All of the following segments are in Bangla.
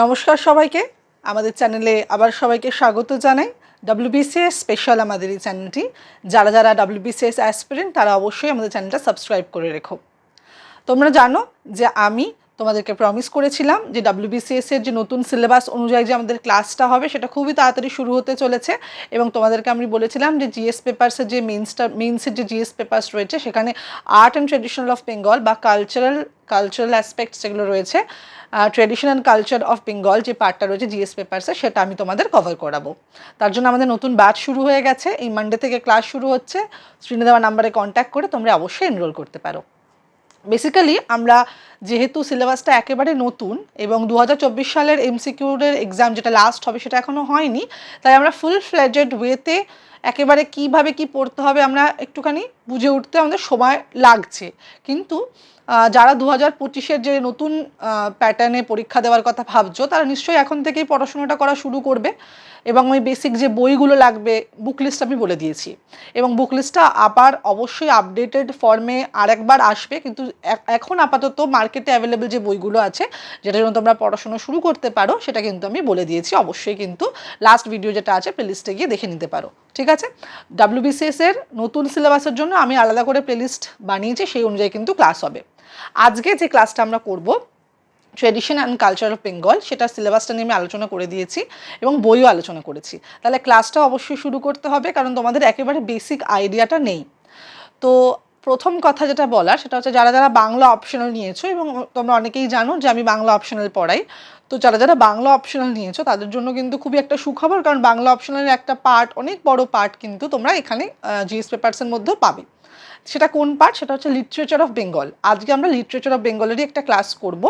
নমস্কার সবাইকে। আমাদের চ্যানেলে আবার সবাইকে স্বাগত জানাই। ডাব্লিউবিসিএস স্পেশাল আমাদের এই চ্যানেলটি। যারা যারা ডাব্লিউবিসিএস অ্যাসপিরেন্ট তারা অবশ্যই আমাদের চ্যানেলটা সাবস্ক্রাইব করে রেখো। তোমরা জানো যে আমি তোমাদেরকে প্রমিস করেছিলাম যে ডাব্লিউবিসিএস এর যে নতুন সিলেবাস অনুযায়ী যে আমাদের ক্লাসটা হবে, সেটা খুবই তাড়াতাড়ি শুরু হতে চলেছে। এবং তোমাদেরকে আমি বলেছিলাম যে জিএস পেপার্সের যে মেইনসটা মেইনসের যে জিএস পেপার্স রয়েছে, সেখানে art and traditional of Bengal বা কালচারাল কালচারাল অ্যাসপেক্টস যেগুলো রয়েছে tradition and culture of Bengal যে পার্টটা রয়েছে জিএস পেপার্সে সেটা আমি তোমাদের কভার করাবো। তার জন্য আমাদের নতুন ব্যাচ শুরু হয়ে গেছে। এই মানডে থেকে ক্লাস শুরু হচ্ছে। দেওয়া নাম্বারে কন্ট্যাক্ট করে তোমরা অবশ্যই এনরোল করতে পারো। বেসিক্যালি আমরা যেহেতু সিলেবাসটা একেবারে নতুন এবং দু হাজার চব্বিশ সালের এমসিকিউরের এক্সাম যেটা লাস্ট হবে সেটা এখনও হয়নি, তাই আমরা ফুল ফ্লেজেড ওয়েতে একেবারে কীভাবে কি পড়তে হবে আমরা একটুখানি বুঝে উঠতে আমাদের সময় লাগছে। কিন্তু যারা দু হাজার পঁচিশের যে নতুন প্যাটার্নে পরীক্ষা দেওয়ার কথা ভাবছ, তারা নিশ্চয়ই এখন থেকেই পড়াশোনাটা করা শুরু করবে এবং ওই বেসিক যে বইগুলো লাগবে বুক লিস্ট আমি বলে দিয়েছি। এবং বুক লিস্টটা আবার অবশ্যই আপডেটেড ফর্মে আরেকবার আসবে, কিন্তু এখন আপাতত মার্কেটে অ্যাভেলেবেল যে বইগুলো আছে, যেটার জন্য তোমরা পড়াশোনা শুরু করতে পারো, সেটা কিন্তু আমি বলে দিয়েছি। অবশ্যই কিন্তু লাস্ট ভিডিও যেটা আছে প্লেলিস্টে গিয়ে দেখে নিতে পারো। ঠিক আছে? ডাব্লিউবিসিএস এর নতুন সিলেবাসের জন্য আমি আলাদা করে প্লেলিস্ট বানিয়েছি, সেই অনুযায়ী কিন্তু ক্লাস হবে। আজকে যে ক্লাসটা আমরা করব tradition and culture of Bengal সেটা সিলেবাসটা নিয়ে আমি আলোচনা করে দিয়েছি এবং বইও আলোচনা করেছি। তাহলে ক্লাসটা অবশ্যই শুরু করতে হবে, কারণ তোমাদের একেবারে বেসিক আইডিয়াটা নেই। তো প্রথম কথা যেটা বলার, সেটা হচ্ছে যারা যারা বাংলা অপশনাল নিয়েছো, এবং তোমরা অনেকেই জানো যে আমি বাংলা অপশনাল পড়াই, তো যারা যারা বাংলা অপশনাল নিয়েছো, তাদের জন্য কিন্তু খুবই একটা সুখবর, কারণ বাংলা অপশনালের একটা পার্ট অনেক বড় পার্ট কিন্তু তোমরা এখানে জিএস পেপার্সের মধ্যেও পাবে। সেটা কোন পার্ট সেটা হচ্ছে লিটারেচার অফ বেঙ্গল আজকে আমরা লিটারেচার অফ বেঙ্গলেরই একটা ক্লাস করব।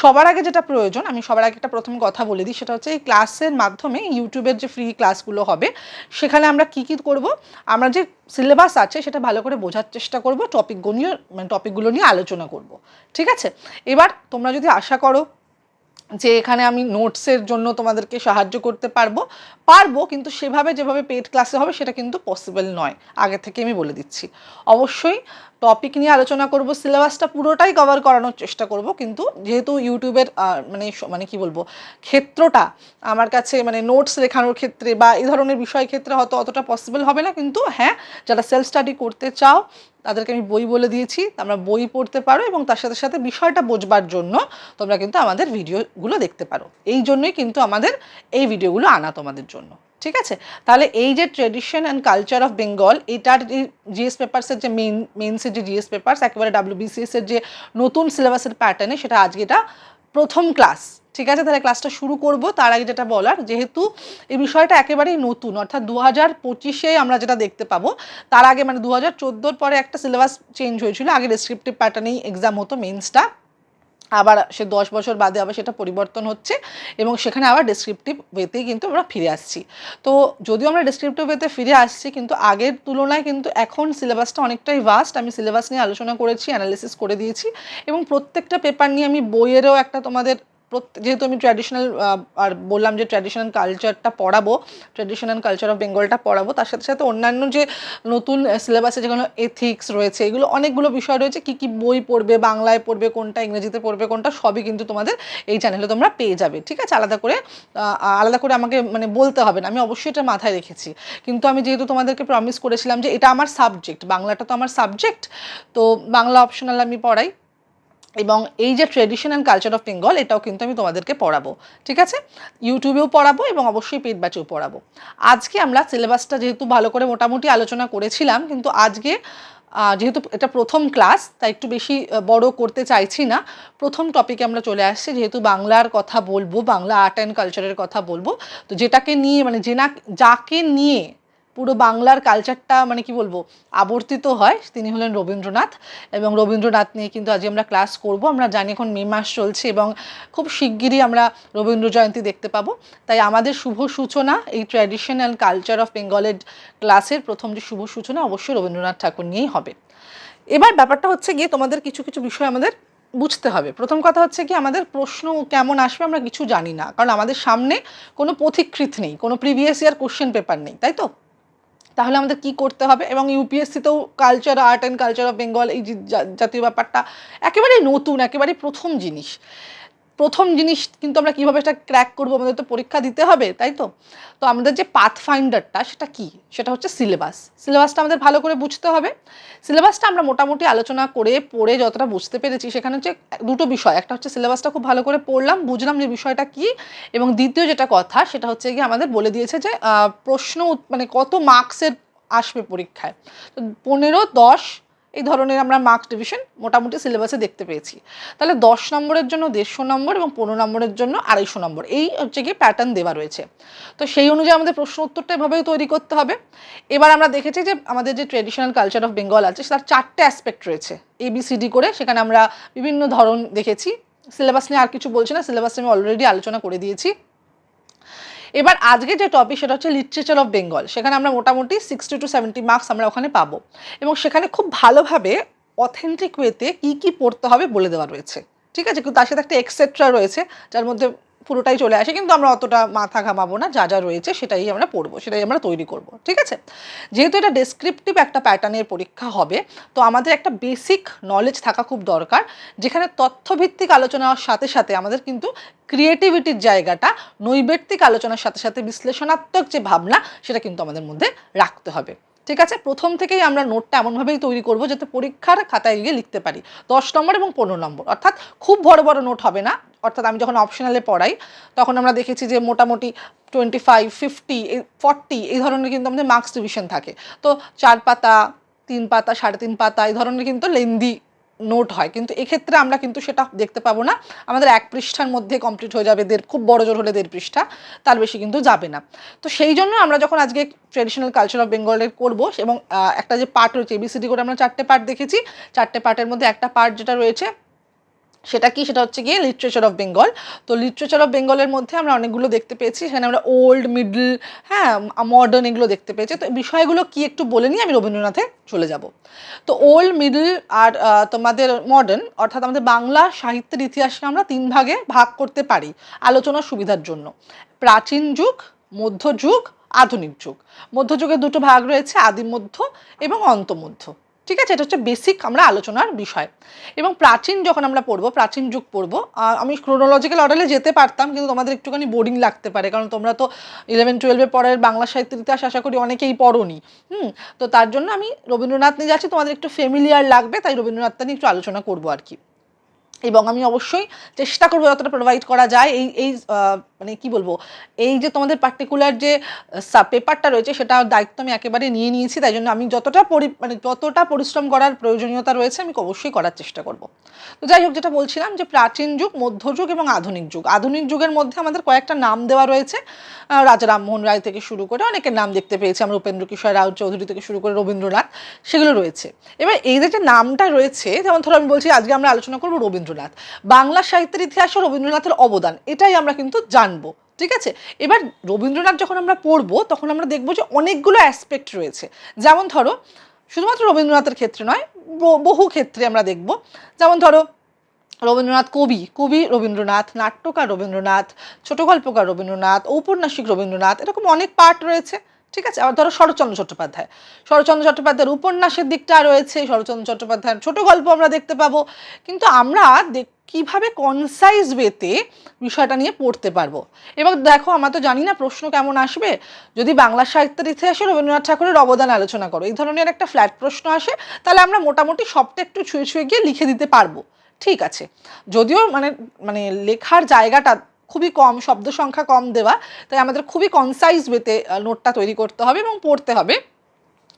সবার আগে যেটা প্রয়োজন, আমি সবার আগে একটা প্রথম কথা বলে দিই, সেটা হচ্ছে এই ক্লাসের মাধ্যমে ইউটিউবের যে ফ্রি ক্লাসগুলো হবে, সেখানে আমরা কি কি করব? আমরা যে সিলেবাস আছে, সেটা ভালো করে বোঝার চেষ্টা করব টপিকগুলো নিয়ে মানে টপিকগুলো নিয়ে আলোচনা করব। ঠিক আছে? এবার তোমরা যদি আশা করো যে এখানে আমি নোটসের জন্য তোমাদেরকে সাহায্য করতে পারব। পারব কিন্তু সেভাবে যেভাবে পেড ক্লাসে হবে সেটা কিন্তু পসিবল নয়। আগে থেকে আমি বলে দিচ্ছি। অবশ্যই টপিক নিয়ে আলোচনা করব সিলেবাসটা পুরোটাই কভার করানোর চেষ্টা করব, কিন্তু যেহেতু ইউটিউবের মানে মানে কি বলব, ক্ষেত্রটা আমার কাছে মানে নোটস লেখানোর ক্ষেত্রে বা এই ধরনের বিষয় ক্ষেত্রে হয়তো অতটা পসিবল হবে না, কিন্তু হ্যাঁ যারা সেলফ স্টাডি করতে চাও, তাদেরকে আমি বই বলে দিয়েছি, তোমরা বই পড়তে পারো এবং তার সাথে সাথে বিষয়টা বোঝবার জন্য তোমরা কিন্তু আমাদের ভিডিওগুলো দেখতে পারো। এই জন্যই কিন্তু আমাদের এই ভিডিওগুলো আনা তোমাদের জন্য। ঠিক আছে? তাহলে এই যে tradition and culture of Bengal এটার জিএস পেপার্সের যে মেন মেন্সের যে জিএস পেপার্স একেবারে ডাব্লিউবিসিএস এর যে নতুন সিলেবাসের প্যাটার্নে সেটা আজকে এটা প্রথম ক্লাস ঠিক আছে? তাহলে ক্লাসটা শুরু করব, তার আগে যেটা বলার, যেহেতু এই বিষয়টা একেবারেই নতুন, অর্থাৎ দু হাজার পঁচিশে আমরা যেটা দেখতে পাবো, তার আগে মানে দু হাজার চোদ্দোর পরে একটা সিলেবাস চেঞ্জ হয়েছিল, আগে ডেসক্রিপটিভ প্যাটার্নেই এক্সাম হতো মেন্সটা আবার সে দশ বছর বাদে আবার সেটা পরিবর্তন হচ্ছে এবং সেখানে আবার ডেসক্রিপটিভ ওয়েতেই কিন্তু আমরা ফিরে আসছি। তো যদিও আমরা ডেসক্রিপটিভ ওয়েতে ফিরে আসছি, কিন্তু আগের তুলনায় কিন্তু এখন সিলেবাসটা অনেকটাই ভাস্ট আমি সিলেবাস নিয়ে আলোচনা করেছি অ্যানালিসিস করে দিয়েছি এবং প্রত্যেকটা পেপার নিয়ে আমি বইয়েরও একটা তোমাদের যেহেতু আমি ট্র্যাডিশনাল আর বললাম যে ট্র্যাডিশনাল কালচারটা পড়াবো ট্র্যাডিশনাল কালচার অফ বেঙ্গলটা পড়াবো, তার সাথে সাথে অন্যান্য যে নতুন সিলেবাসে যেগুলো এথিক্স রয়েছে, এগুলো অনেকগুলো বিষয় রয়েছে, কি কি বই পড়বে, বাংলায় পড়বে, কোনটা ইংরেজিতে পড়বে, কোনটা সবই কিন্তু তোমাদের এই চ্যানেলে তোমরা পেয়ে যাবে, ঠিক আছে? আলাদা করে আলাদা করে আমাকে মানে বলতে হবে না, আমি অবশ্যই এটা মাথায় রেখেছি। কিন্তু আমি যেহেতু তোমাদেরকে প্রমিস করেছিলাম যে এটা আমার সাবজেক্ট বাংলাটা তো আমার সাবজেক্ট তো বাংলা অপশনাল আমি পড়াই। এবং এই যে tradition and culture of Bengal এটাও কিন্তু আমি তোমাদেরকে পড়াবো, ঠিক আছে? ইউটিউবেও পড়াবো এবং অবশ্যই পেট ব্যাচেও পড়াবো। আজকে আমরা সিলেবাসটা যেহেতু ভালো করে মোটামুটি আলোচনা করেছিলাম, কিন্তু আজকে যেহেতু এটা প্রথম ক্লাস তাই একটু বেশি বড় করতে চাইছি না। প্রথম টপিকে আমরা চলে আসছি, যেহেতু বাংলার কথা বলব, বাংলা আর্ট অ্যান্ড কালচারের কথা বলব, তো যেটাকে নিয়ে মানে যে না যাকে নিয়ে পুরো বাংলার কালচারটা মানে কি বলব, আবর্তিত হয়। তিনি হলেন রবীন্দ্রনাথ এবং রবীন্দ্রনাথ নিয়ে কিন্তু আজ আমরা ক্লাস করব। আমরা জানি এখন মে মাস চলছে এবং খুব শিগগিরই আমরা রবীন্দ্র জয়ন্তী দেখতে পাবো। তাই আমাদের শুভ সূচনা, এই ট্র্যাডিশন অ্যান্ড কালচার অফ বেঙ্গলের ক্লাসের প্রথম যে শুভ সূচনা অবশ্যই রবীন্দ্রনাথ ঠাকুর নিয়েই হবে। এবার ব্যাপারটা হচ্ছে গিয়ে তোমাদের কিছু কিছু বিষয় আমাদের বুঝতে হবে। প্রথম কথা হচ্ছে কি, আমাদের প্রশ্ন কেমন আসবে আমরা কিছু জানি না। কারণ আমাদের সামনে কোনো পথিকৃত নেই, কোনো প্রিভিয়াস ইয়ার কোশ্চেন পেপার নেই, তাই তো? তাহলে আমাদের কি করতে হবে? এবং ইউপিএসসিতেও culture art and culture of Bengal এই জাতীয় ব্যাপারটা একেবারে নতুন একেবারে প্রথম জিনিস। প্রথম জিনিস কিন্তু আমরা কীভাবে এটা ক্র্যাক করব, আমাদের তো পরীক্ষা দিতে হবে, তাই তো? তো আমাদের যে পাথ ফাইন্ডারটা সেটা কি? সেটা হচ্ছে সিলেবাস সিলেবাসটা আমাদের ভালো করে বুঝতে হবে। সিলেবাসটা আমরা মোটামুটি আলোচনা করে, পড়ে যতটা বুঝতে পেরেছি, সেখানে হচ্ছে দুটো বিষয়। একটা হচ্ছে সিলেবাসটা খুব ভালো করে পড়লাম, বুঝলাম যে বিষয়টা কি, এবং দ্বিতীয় যেটা কথা, সেটা হচ্ছে গিয়ে আমাদের বলে দিয়েছে যে প্রশ্ন মানে কত মার্কসের আসবে পরীক্ষায়। তো পনেরো, দশ এই ধরনের আমরা মার্কস ডিভিশন মোটামুটি সিলেবাসে দেখতে পেয়েছি। তাহলে দশ নম্বরের জন্য দেড়শো নম্বর এবং পনেরো নম্বরের জন্য আড়াইশো নম্বর, এই হচ্ছে গিয়ে প্যাটার্ন দেওয়া রয়েছে। তো সেই অনুযায়ী আমাদের প্রশ্ন উত্তরটা এভাবেই তৈরি করতে হবে। এবার আমরা দেখেছি যে আমাদের যে ট্রেডিশনাল কালচার অফ বেঙ্গল আছে, তার চারটে অ্যাসপেক্ট রয়েছে এবিসিডি করে। সেখানে আমরা বিভিন্ন ধরন দেখেছি। সিলেবাস নিয়ে আর কিছু বলছি না সিলেবাস আমি অলরেডি আলোচনা করে দিয়েছি। এবার আজকে যে টপিক সেটা হচ্ছে লিটারেচার অফ বেঙ্গল সেখানে আমরা মোটামুটি সিক্সটি টু সেভেন্টি মার্কস আমরা ওখানে পাবো। এবং সেখানে খুব ভালোভাবে অথেন্টিক ওয়েতে কী কী পড়তে হবে বলে দেওয়া রয়েছে। ঠিক আছে? কিন্তু তার সাথে একটা এক্সেট্রা রয়েছে, যার মধ্যে পুরোটাই চলে আসে, কিন্তু আমরা অতটা মাথা ঘামাবো না, যা যা রয়েছে সেটাই আমরা পড়ব, সেটাই আমরা তৈরি করব, ঠিক আছে? যেহেতু এটা ডেসক্রিপটিভ একটা প্যাটার্নের পরীক্ষা হবে, তো আমাদের একটা বেসিক নলেজ থাকা খুব দরকার, যেখানে তথ্যভিত্তিক আলোচনার সাথে সাথে আমাদের কিন্তু ক্রিয়েটিভিটির জায়গাটা, নৈবেত্তিক আলোচনার সাথে সাথে বিশ্লেষণাত্মক যে ভাবনা, সেটা কিন্তু আমাদের মধ্যে রাখতে হবে। ঠিক আছে? প্রথম থেকেই আমরা নোটটা এমনভাবেই তৈরি করব যাতে পরীক্ষার খাতায় গিয়ে লিখতে পারি। দশ নম্বর এবং পনেরো নম্বর। অর্থাৎ খুব বড় বড় নোট হবে না। অর্থাৎ আমি যখন অপশনালে পড়াই, তখন আমরা দেখেছি যে মোটামুটি টোয়েন্টি ফাইভ ফিফটি ফর্টি এই ধরনের কিন্তু আমাদের মার্কস ডিভিশন থাকে। তো চার পাতা, তিন পাতা, সাড়ে তিন পাতা, এই ধরনের কিন্তু লেন্দি নোট হয়। কিন্তু এক্ষেত্রে আমরা কিন্তু সেটা দেখতে পাবো না। আমাদের এক পৃষ্ঠার মধ্যে কমপ্লিট হয়ে যাবে দেড়, খুব বড় জোর হলে দেড় পৃষ্ঠা, তার বেশি কিন্তু যাবে না। তো সেই জন্য আমরা যখন আজকে ট্রেডিশনাল কালচার অফ বেঙ্গলের করব, এবং একটা যে পার্ট রয়েছে এবিসিডি করে আমরা চারটে পার্ট দেখেছি। চারটে পার্টের মধ্যে একটা পার্ট যেটা রয়েছে সেটা কি? সেটা হচ্ছে গিয়ে লিটারেচার অফ বেঙ্গল তো লিটারেচার অফ বেঙ্গলের মধ্যে আমরা অনেকগুলো দেখতে পেয়েছি। সেখানে আমরা ওল্ড মিডল হ্যাঁ মডার্ন এগুলো দেখতে পেয়েছি। তো বিষয়গুলো কি একটু বলে নিয়ে আমি রবীন্দ্রনাথে চলে যাব। তো ওল্ড মিডল আর তোমাদের মডার্ন অর্থাৎ আমাদের বাংলা সাহিত্যের ইতিহাসকে আমরা তিন ভাগে ভাগ করতে পারি আলোচনার সুবিধার জন্য। প্রাচীন যুগ মধ্যযুগ আধুনিক যুগ। মধ্যযুগের দুটো ভাগ রয়েছে আদিম মধ্য এবং অন্তমধ্য। ঠিক আছে? এটা হচ্ছে বেসিক আমরা আলোচনার বিষয়। এবং প্রাচীন যখন আমরা পড়ব, প্রাচীন যুগ পড়ব আমি ক্রোনোলজিক্যাল অর্ডারে যেতে পারতাম, কিন্তু তোমাদের একটুখানি বোরিং লাগতে পারে, কারণ তোমরা তো ইলেভেন টুয়েলভে পড়ার বাংলা সাহিত্যের ইতিহাস আশা করি অনেকেই পড়োনি। হুম? তো তার জন্য আমি রবীন্দ্রনাথ নিয়ে যাচ্ছি, তোমাদের একটু ফেমিলিয়ার লাগবে, তাই রবীন্দ্রনাথটা নিয়ে একটু আলোচনা করব আর কি। এবং আমি অবশ্যই চেষ্টা করব যতটা প্রোভাইড করা যায়। এই এই মানে কি বলব? এই যে তোমাদের পার্টিকুলার যে পেপারটা রয়েছে সেটা দায়িত্ব আমি একেবারে নিয়ে নিয়েছি, তাই জন্য আমি যতটা পরি মানে যতটা পরিশ্রম করার প্রয়োজনীয়তা রয়েছে আমি অবশ্যই করার চেষ্টা করব। তো যাই হোক, যেটা বলছিলাম যে প্রাচীন যুগ, মধ্যযুগ এবং আধুনিক যুগ। আধুনিক যুগের মধ্যে আমাদের কয়েকটা নাম দেওয়া রয়েছে। রাজা রামমোহন রায় থেকে শুরু করে অনেকের নাম দেখতে পেয়েছি আমরা, উপেন্দ্র কিশোর রাও চৌধুরী থেকে শুরু করে রবীন্দ্রনাথ, সেগুলো রয়েছে। এবার এই যে নামটা রয়েছে, যেমন ধরো আমি বলছি, আজকে আমরা আলোচনা করব রবীন্দ্রনাথ। বাংলা সাহিত্যের ইতিহাসে রবীন্দ্রনাথের অবদান, এটাই আমরা কিন্তু জানব, ঠিক আছে? এবার রবীন্দ্রনাথ যখন আমরা পড়ব, তখন আমরা দেখব যে অনেকগুলো অ্যাসপেক্ট রয়েছে। যেমন ধরো, শুধুমাত্র রবীন্দ্রনাথের ক্ষেত্রে নয় বহু ক্ষেত্রে আমরা দেখব। যেমন ধরো, রবীন্দ্রনাথ কবি কবি রবীন্দ্রনাথ, নাট্যকার রবীন্দ্রনাথ ছোট গল্পকার রবীন্দ্রনাথ, ঔপন্যাসিক রবীন্দ্রনাথ, এরকম অনেক পার্ট রয়েছে। ঠিক আছে? আবার ধরো শরৎচন্দ্র চট্টোপাধ্যায়। শরৎচন্দ্র চট্টোপাধ্যায়ের উপন্যাসের দিকটা রয়েছে, শরৎচন্দ্র চট্টোপাধ্যায়ের ছোট গল্প আমরা দেখতে পাবো। কিন্তু আমরা কীভাবে কনসাইজ ওয়েতে বিষয়টা নিয়ে পড়তে পারব? এবং দেখো, আমরা তো জানি না প্রশ্ন কেমন আসবে। যদি বাংলা সাহিত্যের ইতিহাসে রবীন্দ্রনাথ ঠাকুরের অবদান আলোচনা করো, এই ধরনের একটা ফ্ল্যাট প্রশ্ন আসে, তাহলে আমরা মোটামুটি সবটা একটু ছুঁয়ে ছুঁয়ে গিয়ে লিখে দিতে পারব। ঠিক আছে? যদিও মানে মানে লেখার জায়গাটা খুবই কম, শব্দ সংখ্যা কম দেওয়া। তাই আমাদের খুবই কনসাইজ ওয়েতে নোটটা তৈরি করতে হবে এবং পড়তে হবে।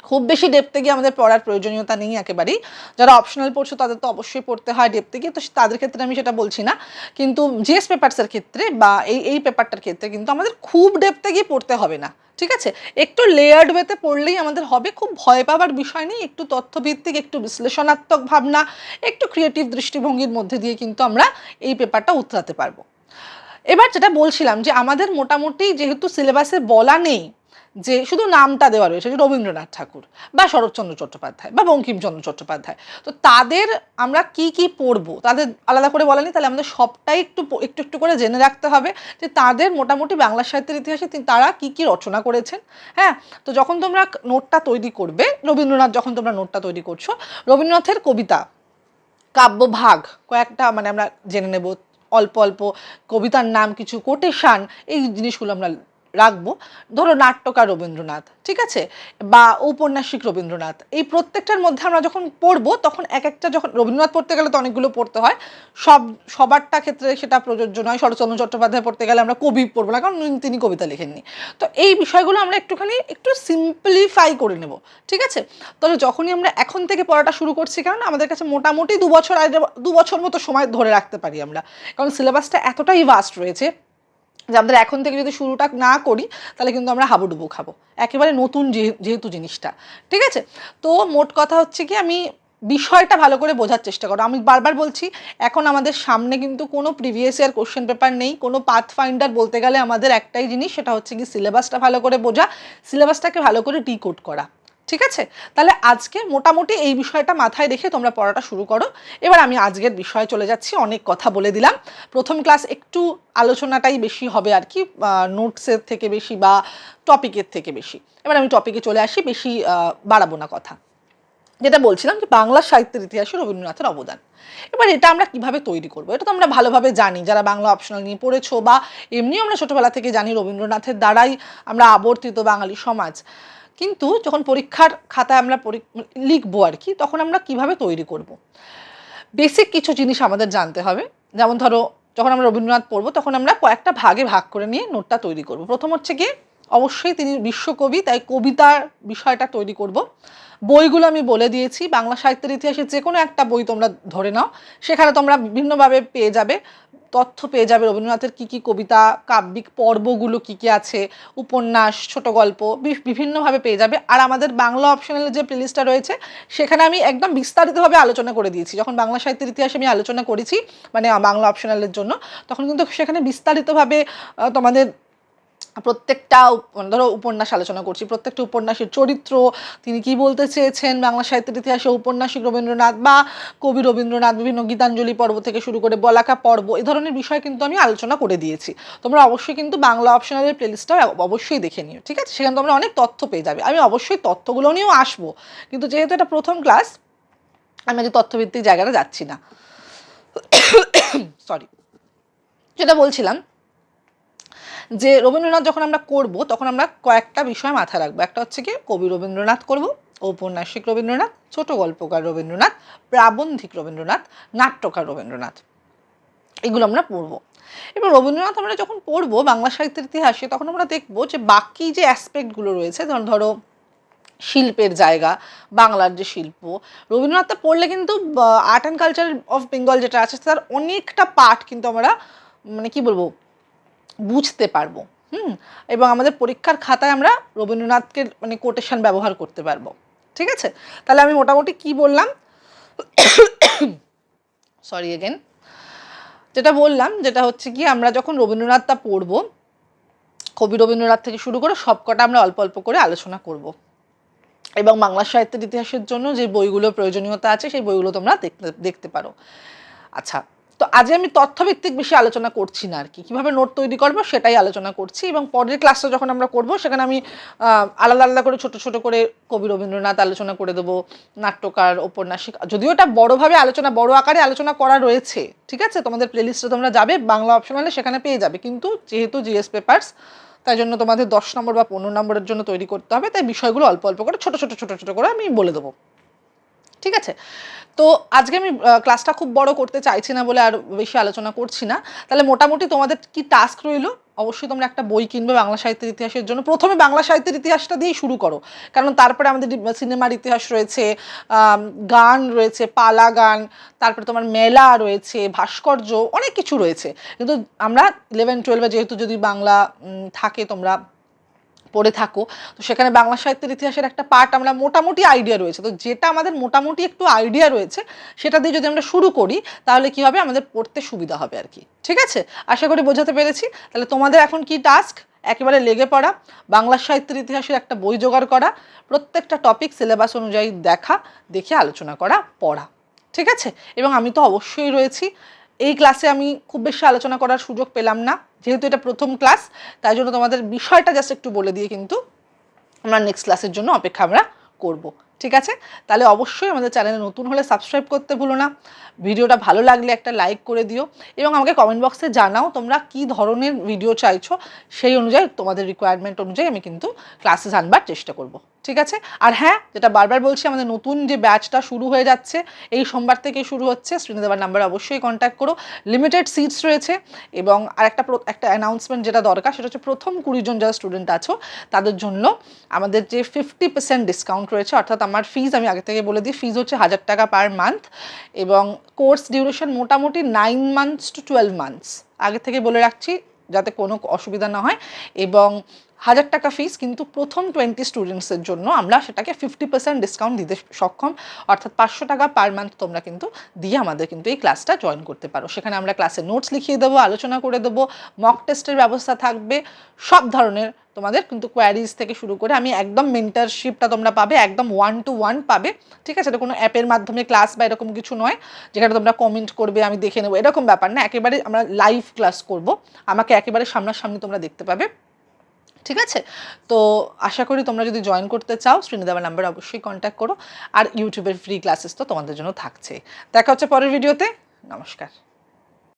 খুব বেশি ডেপতে গিয়ে আমাদের পড়ার প্রয়োজনীয়তা নেই একেবারেই। যারা অপশনাল পড়ছো, তাদের তো অবশ্যই পড়তে হয় ডেপতে গিয়ে। তো তাদের ক্ষেত্রে আমি সেটা বলছি না। কিন্তু জিএস পেপারসের ক্ষেত্রে বা এই এই পেপারটার ক্ষেত্রে কিন্তু আমাদের খুব ডেপতে গিয়ে পড়তে হবে না। ঠিক আছে? একটু লেয়ার্ড ওয়েতে পড়লেই আমাদের হবে। খুব ভয় পাওয়ার বিষয় নেই। একটু তথ্যভিত্তিক, একটু বিশ্লেষণাত্মক ভাবনা, একটু ক্রিয়েটিভ দৃষ্টিভঙ্গির মধ্যে দিয়ে কিন্তু আমরা এই পেপারটা উতরাতে পারব। এবার যেটা বলছিলাম যে আমাদের মোটামুটি যেহেতু সিলেবাসে বলা নেই যে শুধু নামটা দেওয়া রয়েছে, যে রবীন্দ্রনাথ ঠাকুর বা শরৎচন্দ্র চট্টোপাধ্যায় বা বঙ্কিমচন্দ্র চট্টোপাধ্যায়। তো তাদের আমরা কি কি পড়ব? তাদের আলাদা করে বলা নেই, তাহলে আমাদের সবটাই একটু একটু একটু করে জেনে রাখতে হবে যে তাদের মোটামুটি বাংলা সাহিত্যের ইতিহাসে তারা কি কি রচনা করেছেন হ্যাঁ? তো যখন তোমরা নোটটা তৈরি করবে, রবীন্দ্রনাথ যখন তোমরা নোটটা তৈরি করছ, রবীন্দ্রনাথের কবিতা, কাব্যভাগ কয়েকটা মানে আমরা জেনে নেব অল্প অল্প কবিতার নাম কিছু কোটেশান এই জিনিসগুলো আমরা রাখব। ধরো নাট্যকার রবীন্দ্রনাথ, ঠিক আছে? বা ঔপন্যাসিক রবীন্দ্রনাথ, এই প্রত্যেকটার মধ্যে আমরা যখন পড়ব, তখন এক একটা যখন, রবীন্দ্রনাথ পড়তে গেলে তো অনেকগুলো পড়তে হয়, সব, সবারটা ক্ষেত্রে সেটা প্রযোজ্য নয়। শরৎচন্দ্র চট্টোপাধ্যায় পড়তে গেলে আমরা কবি পড়ব না, কারণ তিনি কবিতা লেখেননি। তো এই বিষয়গুলো আমরা একটুখানি, একটু সিম্পলিফাই করে নেব, ঠিক আছে? তাহলে যখনই আমরা এখন থেকে পড়াটা শুরু করছি কারণ আমাদের কাছে মোটামুটি দু বছর দু বছর মতো সময় ধরে রাখতে পারি আমরা, কারণ সিলেবাসটা এতটাই ভাস্ট রয়েছে। যে আমাদের এখন থেকে যদি শুরুটা না করি, তাহলে কিন্তু আমরা হাবুডুবু খাব। একেবারে নতুন যেহেতু জিনিসটা। ঠিক আছে? তো মোট কথা হচ্ছে কি, আমি বিষয়টা ভালো করে বোঝার চেষ্টা করো আমি বারবার বলছি, এখন আমাদের সামনে কিন্তু কোনো প্রিভিয়াস ইয়ার কোশ্চেন পেপার নেই। কোনো পাথ ফাইন্ডার বলতে গেলে আমাদের একটাই জিনিস, সেটা হচ্ছে কি সিলেবাসটা ভালো করে বোঝা। সিলেবাসটাকে ভালো করে ডিকোড করা। ঠিক আছে? তাহলে আজকে মোটামুটি এই বিষয়টা মাথায় রেখে তোমরা পড়াটা শুরু করো। এবার আমি আজকের বিষয়ে চলে যাচ্ছি, অনেক কথা বলে দিলাম। প্রথম ক্লাস একটু আলোচনাটাই বেশি হবে আর কি নোটসের থেকে বেশি বা টপিকের থেকে বেশি। এবার আমি টপিকে চলে আসি, বেশি বাড়াবো না কথা। যেটা বলছিলাম যে বাংলা সাহিত্যের ইতিহাসে রবীন্দ্রনাথের অবদান। এবার এটা আমরা কীভাবে তৈরি করব? এটা তো আমরা ভালোভাবে জানি। যারা বাংলা অপশনাল নিয়ে পড়েছো বা এমনিও আমরা ছোটোবেলা থেকে জানি রবীন্দ্রনাথের দ্বারাই আমরা আবর্তিত বাঙালি সমাজ। কিন্তু যখন পরীক্ষার খাতায় আমরা লিখব আর কি, তখন আমরা কীভাবে তৈরি করব। বেসিক কিছু জিনিস আমাদের জানতে হবে। যেমন ধরো, যখন আমরা রবীন্দ্রনাথ পড়ব, তখন আমরা কয়েকটা ভাগে ভাগ করে নিয়ে নোটটা তৈরি করব। প্রথম হচ্ছে কি অবশ্যই তিনি বিশ্বকবি, তাই কবিতার বিষয়টা তৈরি করব। বইগুলো আমি বলে দিয়েছি, বাংলা সাহিত্যের ইতিহাসে যে কোনো একটা বই তোমরা ধরে নাও। সেখানে তোমরা বিভিন্নভাবে পেয়ে যাবে। তথ্য পেয়ে যাবে রবীন্দ্রনাথের কী কী কবিতা, কাব্যিক পর্বগুলো কী কী আছে, উপন্যাস, ছোট গল্প বিভিন্নভাবে পেয়ে যাবে। আর আমাদের বাংলা অপশনাল যে প্লেলিস্টটা রয়েছে, সেখানে আমি একদম বিস্তারিতভাবে আলোচনা করে দিয়েছি। যখন বাংলা সাহিত্যের ইতিহাসে আমি আলোচনা করেছি মানে বাংলা অপশনালের জন্য, তখন কিন্তু সেখানে বিস্তারিতভাবে তোমাদের প্রত্যেকটা ধরো উপন্যাস আলোচনা করছি, প্রত্যেকটা উপন্যাসের চরিত্র, তিনি কি বলতে চেয়েছেন বাংলা সাহিত্যের ইতিহাসে ঔপন্যাসিক রবীন্দ্রনাথ বা কবি রবীন্দ্রনাথ, বিভিন্ন গীতাঞ্জলি পর্ব থেকে শুরু করে বলাকা পর্ব এই ধরনের বিষয় কিন্তু আমি আলোচনা করে দিয়েছি। তোমরা অবশ্যই কিন্তু বাংলা অপশনালের প্লেলিস্টটা অবশ্যই দেখে নিও, ঠিক আছে? সেখানে তোমরা অনেক তথ্য পেয়ে যাবে। আমি অবশ্যই তথ্যগুলো নিয়েও আসব, কিন্তু যেহেতু এটা প্রথম ক্লাস, আমি আজ তথ্যভিত্তিক জায়গাটা যাচ্ছি না। সরি যেটা বলছিলাম যে রবীন্দ্রনাথ যখন আমরা করব, তখন আমরা কয়েকটা বিষয় মাথায় রাখব। একটা হচ্ছে কি কবি রবীন্দ্রনাথ করব, ঔপন্যাসিক রবীন্দ্রনাথ, ছোট গল্পকার রবীন্দ্রনাথ, প্রাবন্ধিক রবীন্দ্রনাথ, নাট্যকার রবীন্দ্রনাথ। এগুলো আমরা পড়ব। এবার রবীন্দ্রনাথ আমরা যখন পড়ব বাংলা সাহিত্যের ইতিহাসে, তখন আমরা দেখব যে বাকি যে অ্যাসপেক্টগুলো রয়েছে ধর ধরো শিল্পের জায়গা, বাংলার যে শিল্প রবীন্দ্রনাথটা পড়লে কিন্তু art and culture of Bengal যেটা আছে, তার অনেকটা পার্ট কিন্তু আমরা মানে কি বলব বুঝতে পারব, হুম? এবং আমাদের পরীক্ষার খাতায় আমরা রবীন্দ্রনাথকে মানে কোটেশন ব্যবহার করতে পারব, ঠিক আছে? তাহলে আমি মোটামুটি কি বললাম? সরি এগেন যেটা বললাম, যেটা হচ্ছে কি, আমরা যখন রবীন্দ্রনাথটা পড়ব, কবি রবীন্দ্রনাথ থেকে শুরু করে সবকটা আমরা অল্প অল্প করে আলোচনা করব। এবং বাংলা সাহিত্যের ইতিহাসের জন্য যে বইগুলো প্রয়োজনীয়তা আছে, সেই বইগুলো তোমরা দেখতে দেখতে পারো। আচ্ছা তো আজ আমি তথ্যভিত্তিক বেশি আলোচনা করছি না আর কি। কীভাবে নোট তৈরি করব সেটাই আলোচনা করছি এবং পরের ক্লাসটা যখন আমরা করব, সেখানে আমি আলাদা আলাদা করে ছোট ছোট করে কবি রবীন্দ্রনাথ আলোচনা করে দেবো, নাট্যকার ঔপন্যাসিক যদিও এটা বড়োভাবে আলোচনা, বড় আকারে আলোচনা করা রয়েছে, ঠিক আছে? তোমাদের প্লেলিস্টে তোমরা যাবে, বাংলা অপশনালে সেখানে পেয়ে যাবে। কিন্তু যেহেতু জিএস পেপার্স তাই জন্য তোমাদের দশ নম্বর বা পনেরো নম্বরের জন্য তৈরি করতে হবে, তাই বিষয়গুলো অল্প অল্প করে ছোট ছোট ছোট ছোট করে আমি বলে দেবো। ঠিক আছে? তো আজকে আমি ক্লাসটা খুব বড় করতে চাইছি না বলে আর বেশি আলোচনা করছি না। তাহলে মোটামুটি তোমাদের কি টাস্ক রইল? অবশ্যই তোমরা একটা বই কিনবে বাংলা সাহিত্যের ইতিহাসের জন্য। প্রথমে বাংলা সাহিত্যের ইতিহাসটা দিয়েই শুরু করো। কারণ তারপরে আমাদের সিনেমার ইতিহাস রয়েছে গান রয়েছে, পালা গান, তারপরে তোমার মেলা রয়েছে, ভাস্কর্য, অনেক কিছু রয়েছে। কিন্তু আমরা ইলেভেন টুয়েলভে যেহেতু যদি বাংলা থাকে তোমরা পড়ে থাকো। তো সেখানে বাংলা সাহিত্যের ইতিহাসের একটা পার্ট আমরা মোটামুটি আইডিয়া রয়েছে। তো যেটা আমাদের মোটামুটি একটু আইডিয়া রয়েছে, সেটা দিয়ে যদি আমরা শুরু করি, তাহলে কি হবে? আমাদের পড়তে সুবিধা হবে আর কি। ঠিক আছে? আশা করি বোঝাতে পেরেছি। তাহলে তোমাদের এখন কি টাস্ক একেবারে লেগে পড়া, বাংলা সাহিত্যের ইতিহাসের একটা বই জোগাড় করা, প্রত্যেকটা টপিক সিলেবাস অনুযায়ী দেখা, দেখে আলোচনা করা, পড়া। ঠিক আছে? এবং আমি তো অবশ্যই রয়েছি। এই ক্লাসে আমি খুব বেশি আলোচনা করার সুযোগ পেলাম না, যেহেতু এটা প্রথম ক্লাস তাই জন্য তোমাদের বিষয়টা জাস্ট একটু বলে দিয়ে কিন্তু আমরা নেক্সট ক্লাসের জন্য অপেক্ষা আমরা করব। ঠিক আছে? তাহলে অবশ্যই আমাদের চ্যানেলে নতুন হলে সাবস্ক্রাইব করতে ভুলো না। ভিডিওটা ভালো লাগলে একটা লাইক করে দিও এবং আমাকে কমেন্ট বক্সে জানাও তোমরা কি ধরনের ভিডিও চাইছো। সেই অনুযায়ী তোমাদের রিকোয়ারমেন্ট অনুযায়ী আমি কিন্তু ক্লাসেস আনবার চেষ্টা করব। ঠিক আছে? আর হ্যাঁ যেটা বারবার বলছি, আমাদের নতুন যে ব্যাচটা শুরু হয়ে যাচ্ছে, এই সোমবার থেকে শুরু হচ্ছে। স্ক্রিনে দেওয়ার নাম্বার অবশ্যই কন্ট্যাক্ট করো। লিমিটেড সিটস রয়েছে এবং আর একটা একটা অ্যানাউন্সমেন্ট যেটা দরকার, সেটা হচ্ছে প্রথম কুড়িজন যারা স্টুডেন্ট আছো, তাদের জন্য আমাদের যে ফিফটি ডিসকাউন্ট রয়েছে, অর্থাৎ আমার ফিজ আমি আগে থেকে বলে দিই ফিজ হচ্ছে হাজার টাকা পার মান্থ এবং কোর্স ডিউরেশন মোটামুটি nine months to twelve months আগে থেকে বলে রাখছি যাতে কোনো অসুবিধা না হয় এবং হাজার টাকা ফিস কিন্তু প্রথম টোয়েন্টি স্টুডেন্টসের জন্য আমরা সেটাকে ফিফটি পার্সেন্ট ডিসকাউন্ট দিতে সক্ষম। অর্থাৎ পাঁচশো টাকা পার মান্থ তোমরা কিন্তু দিয়ে আমাদের কিন্তু এই ক্লাসটা জয়েন করতে পারো। সেখানে আমরা ক্লাসে নোটস লিখিয়ে দেবো, আলোচনা করে দেবো মক টেস্টের ব্যবস্থা থাকবে, সব ধরনের তোমাদের কিন্তু কোয়ারিজ থেকে শুরু করে আমি একদম মেন্টারশিপটা তোমরা পাবে, একদম ওয়ান টু ওয়ান পাবে। ঠিক আছে? এটা কোনো অ্যাপের মাধ্যমে ক্লাস বা এরকম কিছু নয়। যেখানে তোমরা কমেন্ট করবে, আমি দেখে নেব। এরকম ব্যাপার না। একেবারে আমরা লাইভ ক্লাস করব। আমাকে একেবারে সামনাসামনি তোমরা দেখতে পাবে। ঠিক আছে? তো আশা করি তোমরা যদি জয়েন করতে চাও, স্ক্রিনে দেওয়ার নাম্বার অবশ্যই কন্ট্যাক্ট করো। আর ইউটিউবের ফ্রি ক্লাসেস তো তোমাদের জন্য থাকছে দেখা হচ্ছে পরের ভিডিওতে নমস্কার।